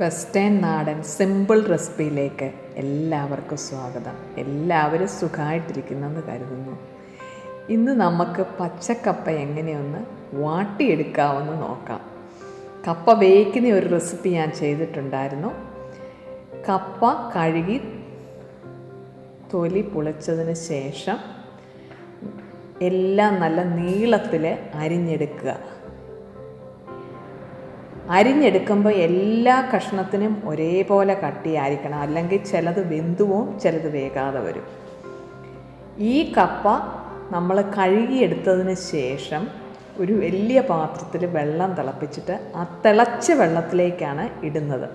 Western നാടൻ simple റെസിപ്പിയിലേക്ക് എല്ലാവർക്കും സ്വാഗതം. എല്ലാവരും സുഖമായിട്ടിരിക്കുന്നെന്ന് കരുതുന്നു. ഇന്ന് നമുക്ക് പച്ചക്കപ്പ എങ്ങനെയൊന്ന് വാട്ടിയെടുക്കാമെന്ന് നോക്കാം. കപ്പ വേവിക്കുന്ന ഒരു റെസിപ്പി ഞാൻ ചെയ്തിട്ടുണ്ടായിരുന്നു. കപ്പ കഴുകി തൊലി പൊളിച്ചതിന് ശേഷം എല്ലാം നല്ല നീളത്തിൽ അരിഞ്ഞെടുക്കുക. അരിഞ്ഞെടുക്കുമ്പോൾ എല്ലാ കഷ്ണത്തിനും ഒരേപോലെ കട്ടിയായിരിക്കണം. അല്ലെങ്കിൽ ചിലത് വെന്തുവും ചിലത് വേകാതെ വരും. ഈ കപ്പ നമ്മൾ കഴുകിയെടുത്തതിന് ശേഷം ഒരു വലിയ പാത്രത്തിൽ വെള്ളം തിളപ്പിച്ചിട്ട് ആ തിളച്ച വെള്ളത്തിലേക്കാണ് ഇടുന്നത്.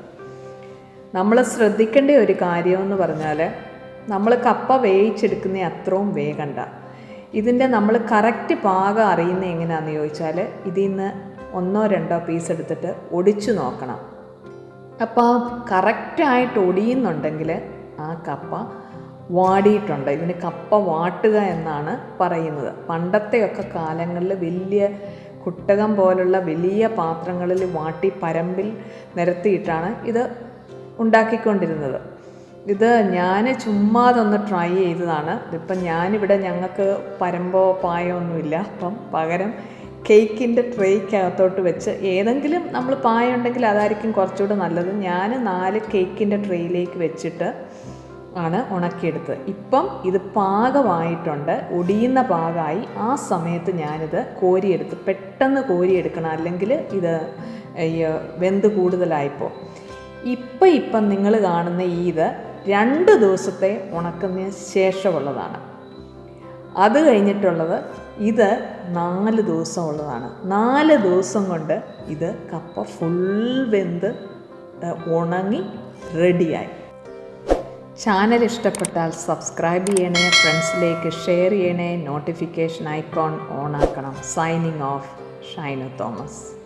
നമ്മൾ ശ്രദ്ധിക്കേണ്ട ഒരു കാര്യമെന്ന് പറഞ്ഞാൽ നമ്മൾ കപ്പ വേവിച്ചെടുക്കുന്ന അത്രയും വേഗണ്ട. ഇതിന്റെ നമ്മൾ കറക്റ്റ് പാകം അറിയുന്ന എങ്ങനെയാണെന്ന് ചോദിച്ചാൽ ഇതിൽ നിന്ന് ഒന്നോ രണ്ടോ പീസ് എടുത്തിട്ട് ഒടിച്ചു നോക്കണം. അപ്പോൾ കറക്റ്റായിട്ട് ഒടിയുന്നുണ്ടെങ്കിൽ ആ കപ്പ വാടിയിട്ടുണ്ട്. ഇതിന് കപ്പ വാട്ടുക എന്നാണ് പറയുന്നത്. പണ്ടത്തെയൊക്കെ കാലങ്ങളിൽ വലിയ കുട്ടകം പോലുള്ള വലിയ പാത്രങ്ങളിൽ വാട്ടി പരമ്പിൽ നിരത്തിയിട്ടാണ് ഇത് ഉണ്ടാക്കിക്കൊണ്ടിരുന്നത്. ഇത് ഞാൻ ചുമ്മാതൊന്ന് ട്രൈ ചെയ്തതാണ്. ഇതിപ്പം ഞാനിവിടെ ഞങ്ങൾക്ക് പരമ്പോ പായോ ഒന്നുമില്ല. അപ്പം പകരം കേക്കിന്റെ ട്രേക്കകത്തോട്ട് വെച്ച് ഏതെങ്കിലും നമ്മൾ പായ ഉണ്ടെങ്കിൽ അതായിരിക്കും കുറച്ചുകൂടെ നല്ലത്. ഞാൻ നാല് കേക്കിന്റെ ട്രേയിലേക്ക് വെച്ചിട്ട് ആണ് ഉണക്കിയെടുത്തത് ഇപ്പം ഇത് പാകമായിട്ടുണ്ട്. ഒടിയുന്ന പാകമായി. ആ സമയത്ത് ഞാനിത് കോരിയെടുത്ത് പെട്ടെന്ന് കോരിയെടുക്കണം. അല്ലെങ്കിൽ ഇത് വെന്ത് കൂടുതലായിപ്പോൾ ഇപ്പം ഇപ്പം നിങ്ങൾ കാണുന്ന ഈ ഇത് രണ്ട് ദിവസത്തെ ഉണക്കുന്നതിന് ശേഷമുള്ളതാണ്. അത് കഴിഞ്ഞിട്ടുള്ളത് ഇത് നാല് ദിവസം ഉള്ളതാണ് നാല് ദിവസം കൊണ്ട് ഇത് കപ്പ ഫുൾ വെന്ത് ഉണങ്ങി റെഡിയായി ചാനൽ ഇഷ്ടപ്പെട്ടാൽ സബ്സ്ക്രൈബ് ചെയ്യണേ ഫ്രണ്ട്സിലേക്ക് ഷെയർ ചെയ്യണേ നോട്ടിഫിക്കേഷൻ ഐക്കോൺ ഓൺ ആക്കണം. Signing off Shinu Thomas.